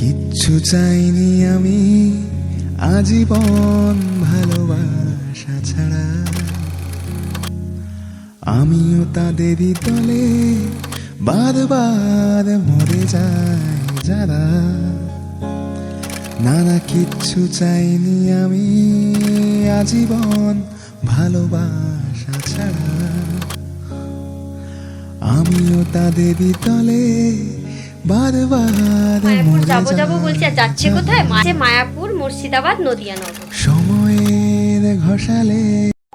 কিচ্ছু চাইনি আমি আজীবন ভালোবাসা ছাড়া। আমিও তাদেরই তলে বাদ মরে যায় যারা। না না, কিচ্ছু চাইনি আমি আজীবন ভালোবাসা ছাড়া। আমিও তাদেরই তলে মায়াপুর যাব যাব বলছি আর যাচ্ছে কোথায়? মাঝে মায়াপুর মুর্শিদাবাদ নদিয়া নগর সময়ের ঘষালে।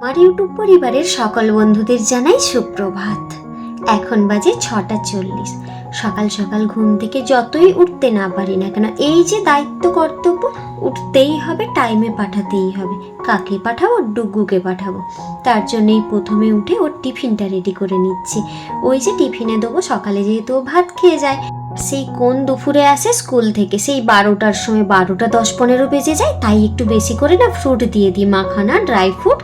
আমার ইউটিউব পরিবারের সকল বন্ধুদের জানাই সুপ্রভাত। এখন বাজে ছটা চল্লিশ। সকাল সকাল ঘুম থেকে যতই উঠতে না পারি না কেন এই যে দায়িত্ব কর্তব্য উঠতেই হবে টাইমে পাঠাতেই হবে। কাকে পাঠাবো? ডুগুকে পাঠাবো। তার জন্যই প্রথমে উঠে ওর টিফিনটা রেডি করে নিচ্ছি। ওই যে টিফিনে দেবো সকালে যেহেতু ভাত খেয়ে যায়। সেই কোন দুপুরে আসে? স্কুল থেকে। সেই বারোটার সময় বারোটা দশ পনেরো বেজে যায়, তাই একটু বেশি করে না ফ্রুট দিয়ে দিই, মাখানা ড্রাই ফ্রুট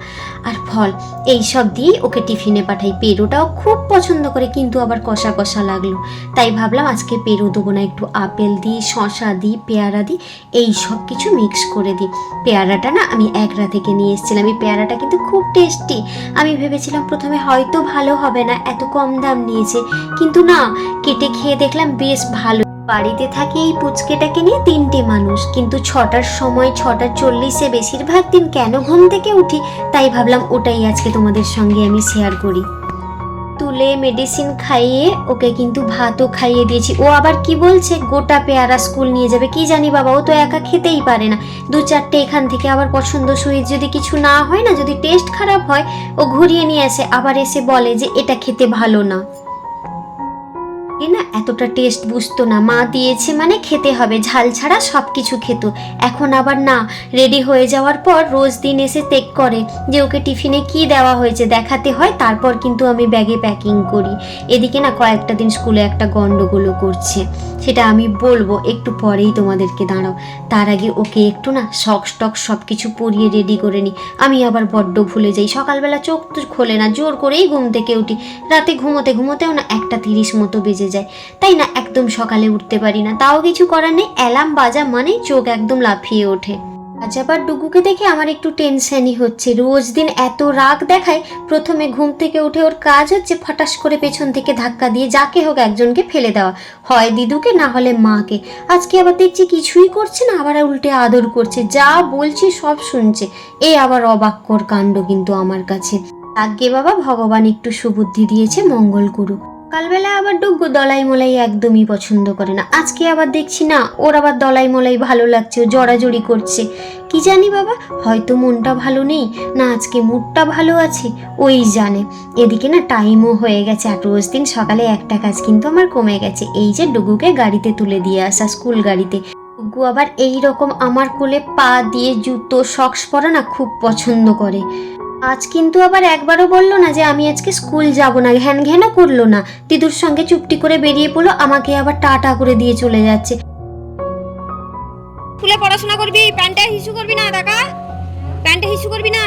আর ফল। এই সব দিয়েই ওকে টিফিনে পাঠাই। পেরোটাও খুব পছন্দ করে, কিন্তু আবার কষা কষা লাগল। তাই ভাবলাম আজকে পেরো দেবো না, একটু আপেল দিই শশা দিই, পেয়ারা দিই, এই সব কিছু মিক্স করে দিই। পেয়ারাটা না আমি একরা থেকে নিয়ে এসেছিলাম। এই পেয়ারাটা কিন্তু খুব টেস্টি আমি ভেবেছিলাম প্রথমে হয়তো ভালো হবে না, এত কম দাম নিয়েছে। কিন্তু না, কেটে খেয়ে দেখলাম বেশ ভালো। বাড়িতে থাকে এই পুচকেটাকে নিয়ে তিনটে মানুষ। কিন্তু ছটার সময়, ছটা চল্লিশে বেশিরভাগ দিন কেন ঘুম থেকে উঠি? তাই ভাবলাম ওটাই আজকে তোমাদের সঙ্গে আমি শেয়ার করি। তুলে মেডিসিন খাইয়ে, ওকে কিন্তু ভাতও খাইয়ে দিয়েছি। ও আবার কি বলছে? গোটা পেয়ারা স্কুল নিয়ে যাবে। কি জানি বাবা, ও তো একা খেতেই পারে না। দু চারটে এখান থেকে আবার পছন্দ সহিত যদি কিছু না হয় না, যদি টেস্ট খারাপ হয়, ও ঘুরিয়ে নিয়ে আসে। আবার এসে বলে যে, এটা খেতে ভালো না। এ না এতটা টেস্ট বুঝতো না। মা দিয়েছে মানে খেতে হবে, ঝাল ছাড়া সব কিছু খেত। এখন আবার না রেডি হয়ে যাওয়ার পর রোজ দিন এসে চেক করে যে ওকে টিফিনে কি দেওয়া হয়েছে দেখাতে হয়, তারপর কিন্তু আমি ব্যাগে প্যাকিং করি। এদিকে না কয়েকটা দিন স্কুলে একটা গন্ডগোলও করছে। সেটা আমি বলব, একটু পরেই তোমাদেরকে দাঁড়াও। তার আগে ওকে একটু না শক স্টক সব কিছু পরিয়ে রেডি করে নিই আমি আবার বড্ড ভুলে যাই, সকালবেলা চোখ তো খোলে না, জোর করেই ঘুম থেকে উঠি। রাতে ঘুমোতে ঘুমোতেও না একটা তিরিশ মতো বেজে যায়। তাই না, একদম সকালে উঠতে পারি না। তাও কিছু করার নেই। অ্যালার্ম বাজা মানেই চোখ একদম লাফিয়ে ওঠে। আজ আবার ডুগুকে দেখে আমার একটু টেনশনই হচ্ছে। রোজ দিন এত রাগ দেখায়, প্রথমে ঘুম থেকে উঠে ওর কাজ হচ্ছে ফটাস করে পেছন থেকে ধাক্কা দিয়ে যাকে হোক একজনকে ফেলে দেওয়া। হয় দিদুকে, না হলে মাকে। আজকে আবার দেখছি কিছুই করছে না, আবার উল্টে আদর করছে। যা বলছি, সব শুনছে। এ আবার অবাক্যর কাণ্ড কিন্তু আমার কাছে। আগে বাবা, ভগবান একটু সুবুদ্ধি দিয়েছে, মঙ্গল করুক। কালবেলা আবার ডুগ্গু দলাই মলাই একদমই পছন্দ করে না। আজকে আবার দেখছি না, ওর আবার দলাই মলাই ভালো লাগছে, ও জড়াজড়ি করছে। কি জানি বাবা, হয়তো মনটা ভালো নেই, না আজকে মুডটা ভালো আছে, ওই জানে। এদিকে না টাইমও হয়ে গেছে, আর রোজ দিন সকালে একটা কাজ কিন্তু আমার কমে গেছে, এই যে ডুগুকে গাড়িতে তুলে দিয়ে আসা স্কুল গাড়িতে। ডুগু আবার এই রকম আমার কোলে পা দিয়ে জুতো সক্স পরা না খুব পছন্দ করে। আজ কিন্তু আবার একবারও বলল না যে আমি আজকে স্কুল যাব না ঘ্যান ঘ্যানও করল না। দিদুর সঙ্গে চুপটি করে বেরিয়ে পড়ল আমাকে আবার টাটা করে দিয়ে চলে যাচ্ছে। স্কুলে পড়াশোনা করবি? প্যান্টে হিসু করবি না টাকা প্যান্টে হিসু করবি না?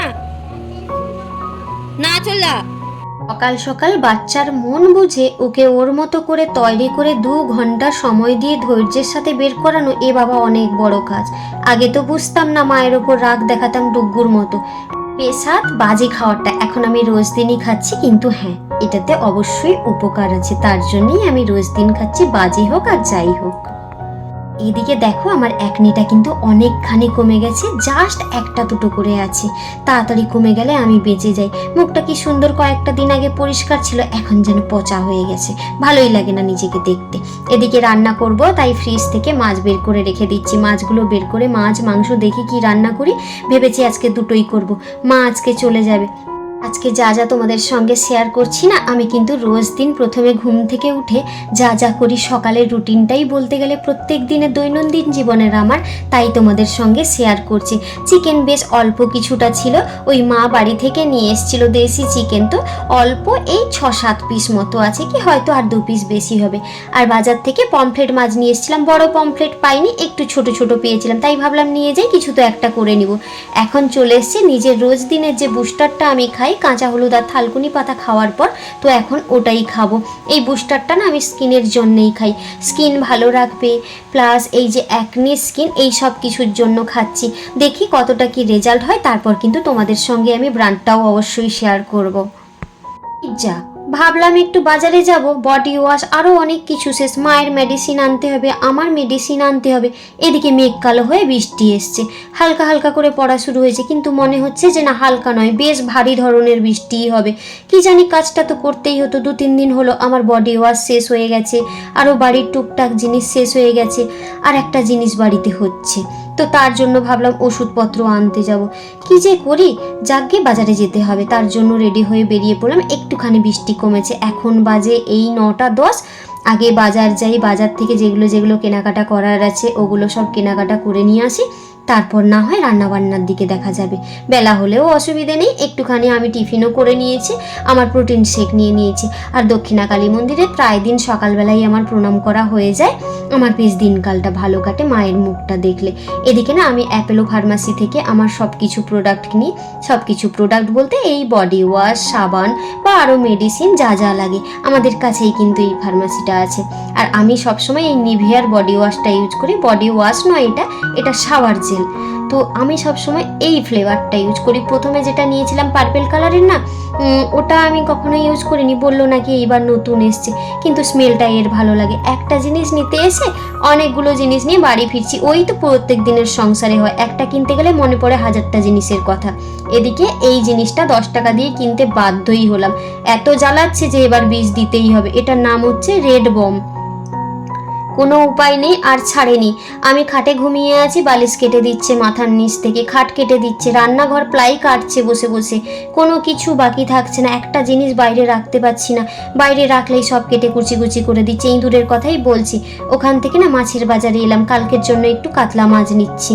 না চল যা। সকাল সকাল বাচ্চার মন বুঝে ওকে ওর মতো করে তৈরি করে দু ঘণ্টা সময় দিয়ে ধৈর্যের সাথে বের করানো এ বাবা অনেক বড় কাজ। আগে তো বুঝতাম না মায়ের ওপর রাগ দেখাতাম ডুগ্গুর মতো। পেশাদ বাজে খাওয়ারটা এখন আমি রোজ দিনই খাচ্ছি, কিন্তু হ্যাঁ এটাতে অবশ্যই উপকার আছে। তার জন্যই আমি রোজ দিন খাচ্ছি, বাজে হোক আর যাই হোক। এদিকে দেখো আমার একনিটা কিন্তু অনেকখানি কমে গেছে জাস্ট একটা দুটো করে আছে। তাড়াতাড়ি কমে গেলে আমি বেঁচে যাই। মুখটা কি সুন্দর কয়েকটা দিন আগে পরিষ্কার ছিল, এখন যেন পচা হয়ে গেছে। ভালোই লাগে না নিজেকে দেখতে। এদিকে রান্না করব, তাই ফ্রিজ থেকে মাছ বের করে রেখে দিচ্ছি। মাছগুলো বের করে মাছ, মাংস দেখে কি রান্না করি? ভেবেছি আজকে দুটোই করব। মা আজকে চলে যাবে। আজকে যা যা তোমাদের সঙ্গে শেয়ার করছি না, আমি কিন্তু রোজ দিন প্রথমে ঘুম থেকে উঠে যা যা করি সকালের রুটিনটাই বলতে গেলে প্রত্যেক দিনের দৈনন্দিন জীবনের আমার, তাই তোমাদের সঙ্গে শেয়ার করছি। চিকেন বেশ অল্প কিছুটা ছিল, ওই মা বাড়ি থেকে নিয়ে এসেছিল দেশি চিকেন তো, অল্প এই ছ সাত পিস মতো আছে কি হয়তো আর দু পিস বেশি হবে। আর বাজার থেকে পমফ্লেট মাছ নিয়ে এসেছিলাম, বড় পমফ্লেট পাইনি, একটু ছোট ছোট পেয়েছিলাম, তাই ভাবলাম নিয়ে যাই, কিছু তো একটা করে নিব। এখন চলে এসছে নিজের রোজ দিনের যে বুস্টারটা আমি খাই খাই কাঁচা হলুদ আর থালকুনি পাতা খাওয়ার পর তো এখন ওটাই খাব। এই বুস্টারটা না আমি স্কিনের জন্যেই খাই। স্কিন ভালো রাখবে প্লাস এই যে অ্যাকনি স্কিন এই সব কিছুর জন্য খাচ্ছি। দেখি কতটা কি রেজাল্ট হয়, তারপর কিন্তু তোমাদের সঙ্গে আমি ব্র্যান্ডটাও অবশ্যই শেয়ার করব। যা। ভাবলাম একটু বাজারে যাব বডি ওয়াশ আরও অনেক কিছু শেষ মায়ের মেডিসিন আনতে হবে, আমার মেডিসিন আনতে হবে। এদিকে মেঘ কালো হয়ে বৃষ্টি এসছে। হালকা হালকা করে পড়া শুরু হয়েছে, কিন্তু মনে হচ্ছে যে না, হালকা নয়, বেশ ভারী ধরনের বৃষ্টিই হবে। কি জানি কাজটা তো করতেই হতো, দু তিন দিন হলো আমার বডি ওয়াশ শেষ হয়ে গেছে আরও বাড়ির টুকটাক জিনিস শেষ হয়ে গেছে, আর একটা জিনিস বাড়িতে হচ্ছে। তো তার জন্য ভাবলাম ওষুধপত্র আনতে যাব। কি যে করি? যাকে বাজারে যেতে হবে, তার জন্য রেডি হয়ে বেরিয়ে পড়লাম। একটুখানি বৃষ্টি কমেছে। এখন বাজে এই নটা দশ। আগে বাজার যাই, বাজার থেকে যেগুলো যেগুলো কেনাকাটা করার আছে, ওগুলো সব কেনাকাটা করে নিয়ে আসি। তারপর না হয় রান্নাবান্নার দিকে দেখা যাবে। বেলা হলেও অসুবিধে নেই। একটুখানি আমি টিফিনও করে নিয়েছি, আমার প্রোটিন শেক নিয়ে নিয়েছি। আর দক্ষিণা কালী মন্দিরে প্রায় দিন সকালবেলায় আমার প্রণাম করা হয়ে যায়। আমার বেশ দিনকালটা ভালো কাটে মায়ের মুখটা দেখলে। এদিকে না আমি অ্যাপেলো ফার্মাসি থেকে আমার সব কিছু প্রোডাক্ট কিনি। সব কিছু প্রোডাক্ট বলতে এই বডি ওয়াশ সাবান বা আরও মেডিসিন যা যা লাগে। আমাদের কাছেই কিন্তু এই ফার্মাসিটা আছে। আর আমি সবসময় এই নিভিয়ার বডি ওয়াশটা ইউজ করি। বডি ওয়াশ নয় এটা এটা শাওয়ার জেল তো আমি সবসময় এই ফ্লেভারটা ইউজ করি। প্রথমে যেটা নিয়েছিলাম পার্পেল কালারের না ওটা আমি কখনো ইউজ করিনি, বলল নাকি এইবার নতুন এসছে, কিন্তু স্মেলটা এর ভালো লাগে। একটা জিনিস নিতে এসে অনেকগুলো জিনিস নিয়ে বাড়ি ফিরছি, ওই তো প্রত্যেক দিনের সংসারে হয়। একটা কিনতে গেলে মনে পড়ে হাজারটা জিনিসের কথা। এদিকে এই জিনিসটা দশ টাকা দিয়ে কিনতে বাধ্যই হলাম। এত জ্বালাচ্ছে যে এবার বীজ দিতেই হবে। এটার নাম হচ্ছে রেড বম কোনো উপায় নেই, আর ছাড়েনি। আমি খাটে ঘুমিয়ে আছি, বালিশ কেটে দিচ্ছে মাথার নিচ থেকে, খাট কেটে দিচ্ছে, রান্নাঘর প্লাই কাটছে বসে বসে। কোনো কিছু বাকি থাকছে না, একটা জিনিস বাইরে রাখতে পারছি না। বাইরে রাখলেই সব কেটে কুচি কুচি করে দিচ্ছে, ইঁদুরের কথাই বলছি। ওখান থেকে না মাছের বাজারে এলাম, কালকের জন্য একটু কাতলা মাছ নিচ্ছি।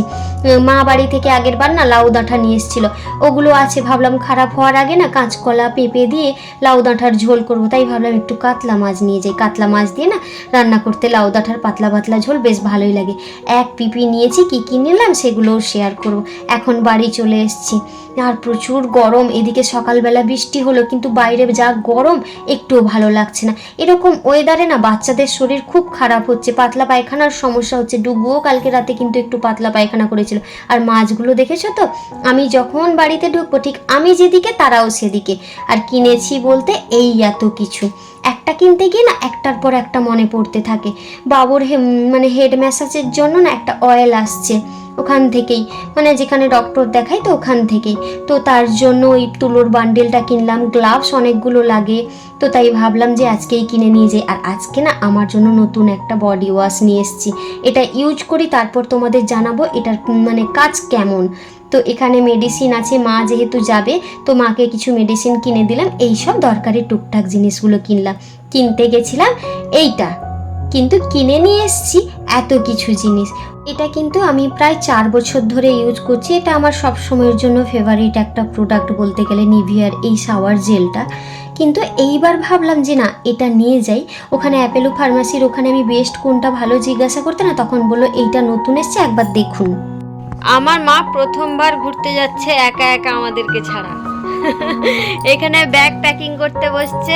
মা বাড়ি থেকে আগের বার না লাউ ডাঁটা নিয়ে এসেছিল। ওগুলো আছে, ভাবলাম খারাপ হওয়ার আগে না কাঁচকলা পেঁপে দিয়ে লাউ ডাঁটার ঝোল করব, তাই ভাবলাম একটু কাতলা মাছ নিয়ে যাই। কাতলা মাছ দিয়ে না রান্না করতে লাউ ডাঁটার পাতলা পাতলা ঝোল বেশ ভালোই লাগে। এক পিপি নিয়েছি, কি কী নিলাম সেগুলোও শেয়ার করব। এখন বাড়ি চলে এসেছি। আর প্রচুর গরম, এদিকে সকালবেলা বৃষ্টি হলো, কিন্তু বাইরে যা গরম, একটুও ভালো লাগছে না। এরকম ওয়েদারে না বাচ্চাদের শরীর খুব খারাপ হচ্ছে। পাতলা পায়খানার সমস্যা হচ্ছে। ডুগুও কালকে রাতে কিন্তু একটু পাতলা পায়খানা করেছিল। আর মাছগুলো দেখেছ তো? আমি যখন বাড়িতে ঢুকবো, ঠিক আমি যেদিকে, তারাও সেদিকে। আর কিনেছি বলতে এই এত কিছু। একটা কিনতে গিয়ে না একটার পর একটা মনে পড়তে থাকে। বাবুর মানে হেড ম্যাসাজের জন্য না একটা অয়েল আসছে ওখান থেকেই। মানে যেখানে ডক্টর দেখাই তো ওখান থেকেই। তো তার জন্য ওই তুলোর বান্ডেলটা কিনলাম গ্লাভস অনেকগুলো লাগে। তো তাই ভাবলাম যে আজকেই কিনে নিয়ে যাই। আর আজকে না আমার জন্য নতুন একটা বডি ওয়াশ নিয়ে এসেছি। এটা ইউজ করি, তারপর তোমাদের জানাব এটার মানে কাজ কেমন। তো এখানে মেডিসিন আছে, মা যেহেতু যাবে, তো মাকে কিছু মেডিসিন কিনে দিলাম। এই সব দরকারি টুকটাক জিনিসগুলো কিনলাম। কিনতে গেছিলাম এইটা। কিন্তু কিনে নিয়ে এসেছি এত কিছু জিনিস। এটা কিন্তু আমি প্রায় চার বছর ধরে ইউজ করছি। এটা আমার সব সময়ের জন্য ফেভারিট একটা প্রোডাক্ট বলতে গেলে নিভিয়ার এই শাওয়ার জেলটা কিন্তু এইবার ভাবলাম যে না, এটা নিয়ে যাই। ওখানে অ্যাপেলো ফার্মাসির ওখানে আমি বেস্ট কোনটা ভালো জিজ্ঞাসা করতে না, তখন বলল এইটা নতুন এসছে, একবার দেখুন। আমার মা প্রথমবার ঘুরতে যাচ্ছে একা একা আমাদেরকে ছাড়া। এখানে ব্যাগ প্যাকিং করতে বসছে।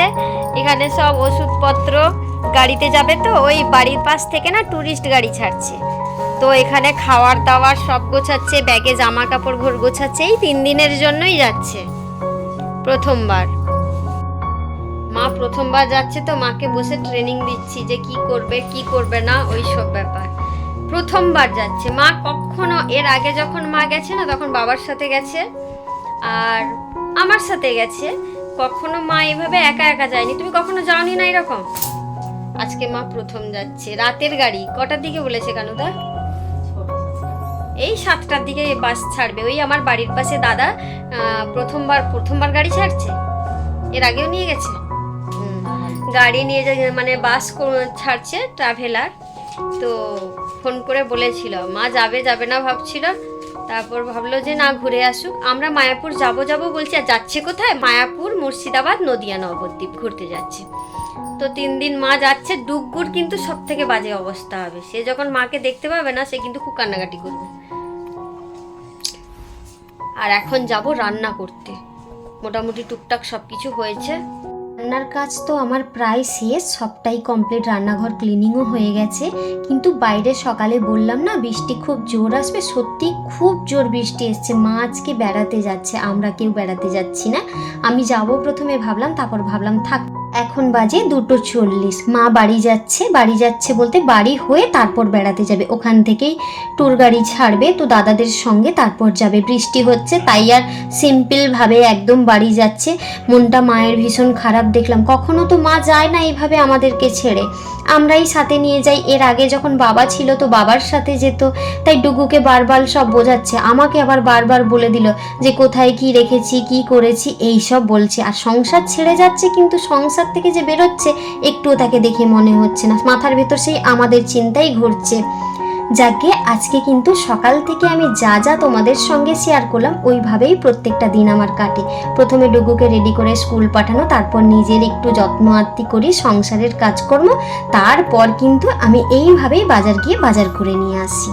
এখানে সব ওষুধপত্র। গাড়িতে যাবে তো, ওই বাড়ির পাশ থেকে না ট্যুরিস্ট গাড়ি ছাড়ছে। তো এখানে খাওয়ার দাওয়ার সব গোছাচ্ছে, ব্যাগে জামা কাপড় ঘর গোছাচ্ছে এই তিন দিনের জন্যই যাচ্ছে। প্রথমবার। মা প্রথমবার যাচ্ছে তো, মাকে বসে ট্রেনিং দিচ্ছি যে কি করবে কি করবে না, ওই সব ব্যাপার। প্রথমবার যাচ্ছে। মা কখনো এর আগে যখন মা গেছে না, তখন বাবার সাথে গেছে। আর আমার সাথে গেছে। কখনো মা এভাবে একা একা যায়নি। তুমি কখনো যাওনি না এরকম? আজকে মা প্রথম যাচ্ছে। রাতের গাড়ি। কটার দিকে বলেছে কানুদা? এই সাতটার দিকে বাস ছাড়বে। ওই আমার বাড়ির পাশে দাদা প্রথমবার প্রথমবার গাড়ি ছাড়ছে। এর আগেও নিয়ে গেছে। গাড়ি নিয়ে মানে বাস ছাড়ছে ট্রাভেলার তো ফোন করে বলেছিল, মা যাবে যাবে না ভাবছিল। তারপর ভাবলো যে না, ঘুরে আসুক। আমরা মায়াপুর যাব যাব বলছি, আর যাচ্ছে কোথায়? মায়াপুর, মুর্শিদাবাদ, নদিয়া, নবদ্বীপ ঘুরতে যাচ্ছে। তো তিন দিন মা যাচ্ছে ডুগ্গুর কিন্তু সব থেকে বাজে অবস্থা হবে। সে যখন মাকে দেখতে পাবে না, সে কিন্তু খুব কান্নাকাটি করবে। আর এখন যাব রান্না করতে। মোটামুটি টুকটাক সব কিছু হয়েছে। রান্নার কাজ তো আমার প্রায় শেষ, সবটাই কমপ্লিট রান্নাঘর ক্লিনিংও হয়ে গেছে। কিন্তু বাইরে সকালে বললাম না, বৃষ্টি খুব জোর আসবে, সত্যি খুব জোর বৃষ্টি এসছে। মা আজকে বেড়াতে যাচ্ছে, আমরা কেউ বেড়াতে যাচ্ছি না। আমি যাব প্রথমে ভাবলাম, তারপর ভাবলাম থাক। এখন বাজে দুটো চল্লিশ। মা বাড়ি যাচ্ছে বাড়ি যাচ্ছে বলতে বাড়ি হয়ে তারপর বেড়াতে যাবে। ওখান থেকেই ট্যুর গাড়ি ছাড়বে, তো দাদাদের সঙ্গে তারপর যাবে। বৃষ্টি হচ্ছে, তাই আর সিম্পলভাবে একদম বাড়ি যাচ্ছে। মনটা মায়ের ভীষণ খারাপ দেখলাম। কখনো তো মা যায় না এইভাবে আমাদেরকে ছেড়ে। আমরাই সাথে নিয়ে যাই। এর আগে যখন বাবা ছিল তো বাবার সাথে যেত, তাই ডুগুকে বারবার সব বোঝাচ্ছে। আমাকে আবার বারবার বলে দিল যে কোথায় কি রেখেছি, কি করেছি, এই সব বলছে। আর সংসার ছেড়ে যাচ্ছে কিন্তু সংসার থেকে যে বেরোচ্ছে, একটুও তাকে দেখে মনে হচ্ছে না। মাথার ভেতর সেই আমাদের চিন্তাই ঘুরছে যাকে আজকে কিন্তু সকাল থেকে আমি যা যা তোমাদের সঙ্গে শেয়ার করলাম, ওইভাবেই প্রত্যেকটা দিন আমার কাটে। প্রথমে ডুগুকে রেডি করে স্কুল পাঠানো, তারপর নিজের একটু যত্ন আত্তি করি, সংসারের কাজকর্ম, তারপর কিন্তু আমি এইভাবেই বাজার গিয়ে বাজার করে নিয়ে আসি।